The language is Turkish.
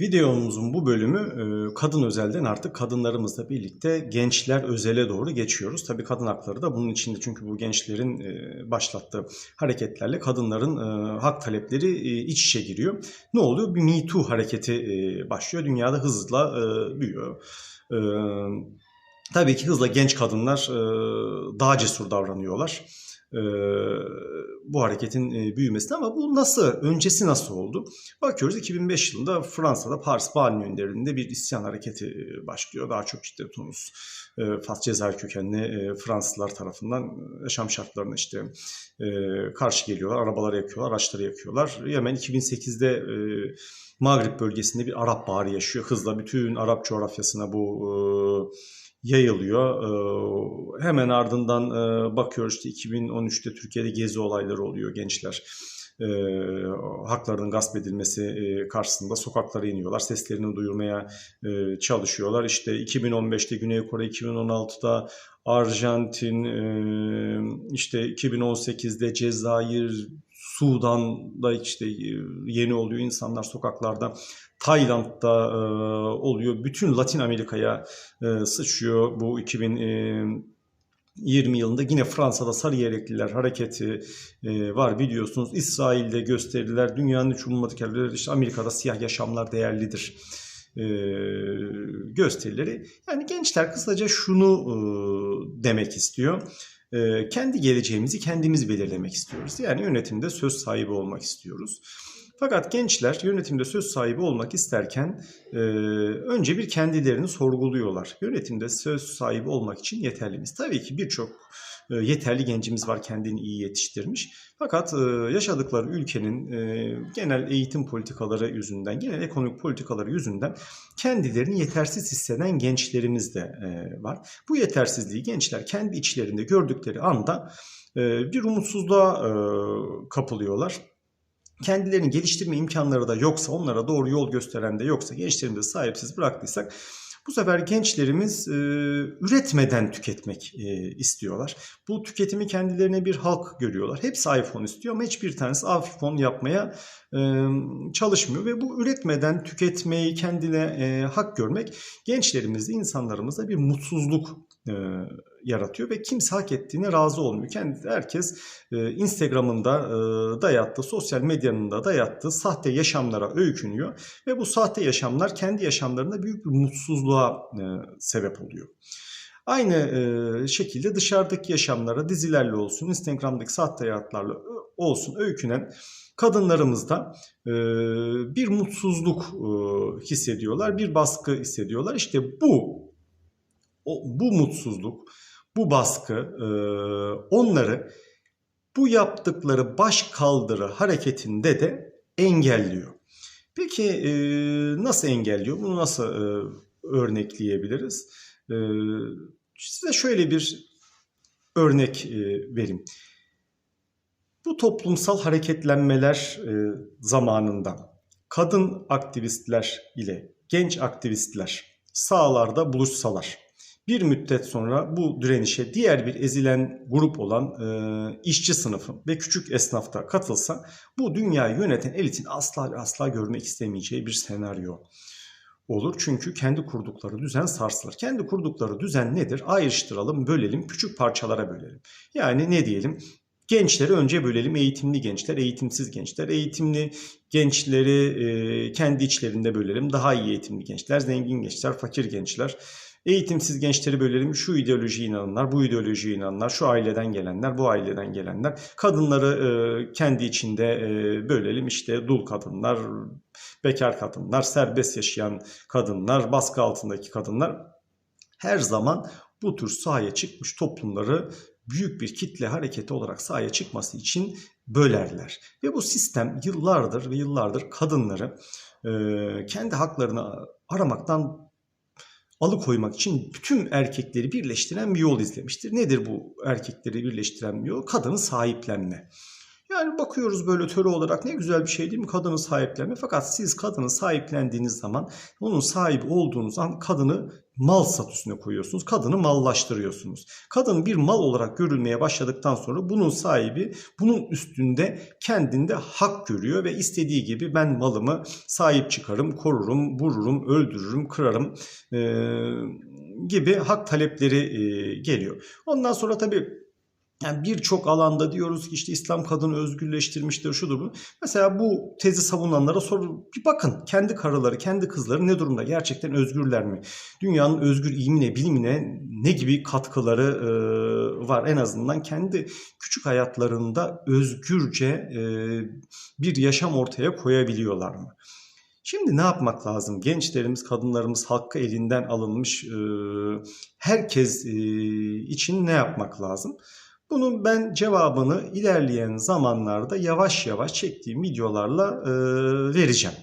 Videomuzun bu bölümü e, kadın özelden artık kadınlarımızla birlikte gençler özele doğru geçiyoruz. Tabii kadın hakları da bunun içinde çünkü bu gençlerin e, başlattığı hareketlerle kadınların e, hak talepleri iç içe giriyor. Ne oluyor? Bir Me Too hareketi başlıyor. Dünyada hızla büyüyor. Tabii ki hızla genç kadınlar daha cesur davranıyorlar e, bu hareketin e, büyümesine ama bu nasıl, öncesi nasıl oldu? Bakıyoruz 2005 yılında Fransa'da Paris Banliyölerinde bir isyan hareketi e, başlıyor. Daha çok işte Tunus, e, Fas Cezayir kökenli e, Fransızlar tarafından yaşam şartlarına işte karşı geliyorlar. Arabaları yakıyorlar, araçları yakıyorlar. Yemen 2008'de e, Mağrip bölgesinde bir Arap Baharı yaşıyor. Hızla bütün Arap coğrafyasına bu yayılıyor. Ee, hemen ardından e, bakıyoruz işte 2013'te Türkiye'de gezi olayları oluyor gençler. E, haklarının gasp edilmesi e, karşısında sokaklara iniyorlar. Seslerini duyurmaya e, çalışıyorlar. İşte 2015'te Güney Kore, 2016'da Arjantin, e, işte 2018'de Cezayir, Sudan'da işte e, yeni oluyor insanlar sokaklarda. Tayland'da e, oluyor. Bütün Latin Amerika'ya e, sıçıyor bu 2020 yılında yine Fransa'da sarı yelekliler hareketi e, var biliyorsunuz. İsrail'de gösteriler, dünyanın üç ummadık yerleri, işte Amerika'da siyah yaşamlar değerlidir e, gösterileri. Yani gençler kısaca şunu e, demek istiyor. E, kendi geleceğimizi kendimiz belirlemek istiyoruz. Yani yönetimde söz sahibi olmak istiyoruz. Fakat gençler yönetimde söz sahibi olmak isterken e, önce bir kendilerini sorguluyorlar. Yönetimde söz sahibi olmak için yeterli miyiz? Tabii ki birçok e, yeterli gencimiz var kendini iyi yetiştirmiş. Fakat e, yaşadıkları ülkenin e, genel eğitim politikaları yüzünden, genel ekonomik politikaları yüzünden kendilerini yetersiz hisseden gençlerimiz de e, var. Bu yetersizliği gençler kendi içlerinde gördükleri anda e, bir umutsuzluğa e, kapılıyorlar kendilerini geliştirme imkanları da yoksa, onlara doğru yol gösteren de yoksa, gençlerimizi sahipsiz bıraktıysak bu sefer gençlerimiz e, üretmeden tüketmek e, istiyorlar. Bu tüketimi kendilerine bir halk görüyorlar. Hepsi iPhone istiyor ama hiçbir tanesi iPhone yapmaya e, çalışmıyor. Ve bu üretmeden tüketmeyi kendine e, hak görmek gençlerimizde, insanlarımızda bir mutsuzluk e, yaratıyor ve kimse hak ettiğine razı olmuyor. Kendi herkes e, Instagram'ında e, dayattığı, sosyal medyanın da dayattığı sahte yaşamlara öykünüyor ve bu sahte yaşamlar kendi yaşamlarında büyük bir mutsuzluğa e, sebep oluyor. Aynı e, şekilde dışarıdaki yaşamlara dizilerle olsun, Instagram'daki sahte hayatlarla olsun öykünen kadınlarımızda e, bir mutsuzluk e, hissediyorlar, bir baskı hissediyorlar. İşte bu o, bu mutsuzluk, bu baskı e, onları bu yaptıkları baş kaldırı hareketinde de engelliyor. Peki e, nasıl engelliyor? Bunu nasıl e, örnekleyebiliriz? E, size şöyle bir örnek e, vereyim. Bu toplumsal hareketlenmeler e, zamanında kadın aktivistler ile genç aktivistler sahalarda buluşsalar, bir müddet sonra bu direnişe diğer bir ezilen grup olan e, işçi sınıfı ve küçük esnafta katılsa bu dünyayı yöneten elitin asla asla görmek istemeyeceği bir senaryo olur. Çünkü kendi kurdukları düzen sarsılır. Kendi kurdukları düzen nedir? Ayrıştıralım, bölelim, küçük parçalara bölelim. Yani ne diyelim? Gençleri önce bölelim. Eğitimli gençler, eğitimsiz gençler. Eğitimli gençleri e, kendi içlerinde bölelim. Daha iyi eğitimli gençler, zengin gençler, fakir gençler. Eğitimsiz gençleri bölelim. Şu ideolojiye inananlar, bu ideolojiye inananlar, şu aileden gelenler, bu aileden gelenler. Kadınları e, kendi içinde e, bölelim. İşte dul kadınlar, bekar kadınlar, serbest yaşayan kadınlar, baskı altındaki kadınlar. Her zaman bu tür sahaya çıkmış toplumları büyük bir kitle hareketi olarak sahaya çıkması için bölerler. Ve bu sistem yıllardır ve yıllardır kadınları e, kendi haklarını aramaktan alıkoymak için bütün erkekleri birleştiren bir yol izlemiştir. Nedir bu erkekleri birleştiren bir yol? Kadını sahiplenme. Yani bakıyoruz böyle töre olarak ne güzel bir şey değil mi kadını sahiplenme. Fakat siz kadını sahiplendiğiniz zaman onun sahibi olduğunuz an kadını mal statüsüne koyuyorsunuz. Kadını mallaştırıyorsunuz. Kadın bir mal olarak görülmeye başladıktan sonra bunun sahibi bunun üstünde kendinde hak görüyor ve istediği gibi ben malımı sahip çıkarım, korurum, vururum, öldürürüm, kırarım eee, gibi hak talepleri eee, geliyor. Ondan sonra tabii yani birçok alanda diyoruz ki işte İslam kadını özgürleştirmiştir, şudur bu. Mesela bu tezi savunanlara sor bir bakın kendi karıları, kendi kızları ne durumda? Gerçekten özgürler mi? Dünyanın özgür ilimine, bilimine ne gibi katkıları e, var? En azından kendi küçük hayatlarında özgürce e, bir yaşam ortaya koyabiliyorlar mı? Şimdi ne yapmak lazım? Gençlerimiz, kadınlarımız hakkı elinden alınmış e, herkes e, için ne yapmak lazım? Bunun ben cevabını ilerleyen zamanlarda yavaş yavaş çektiğim videolarla vereceğim.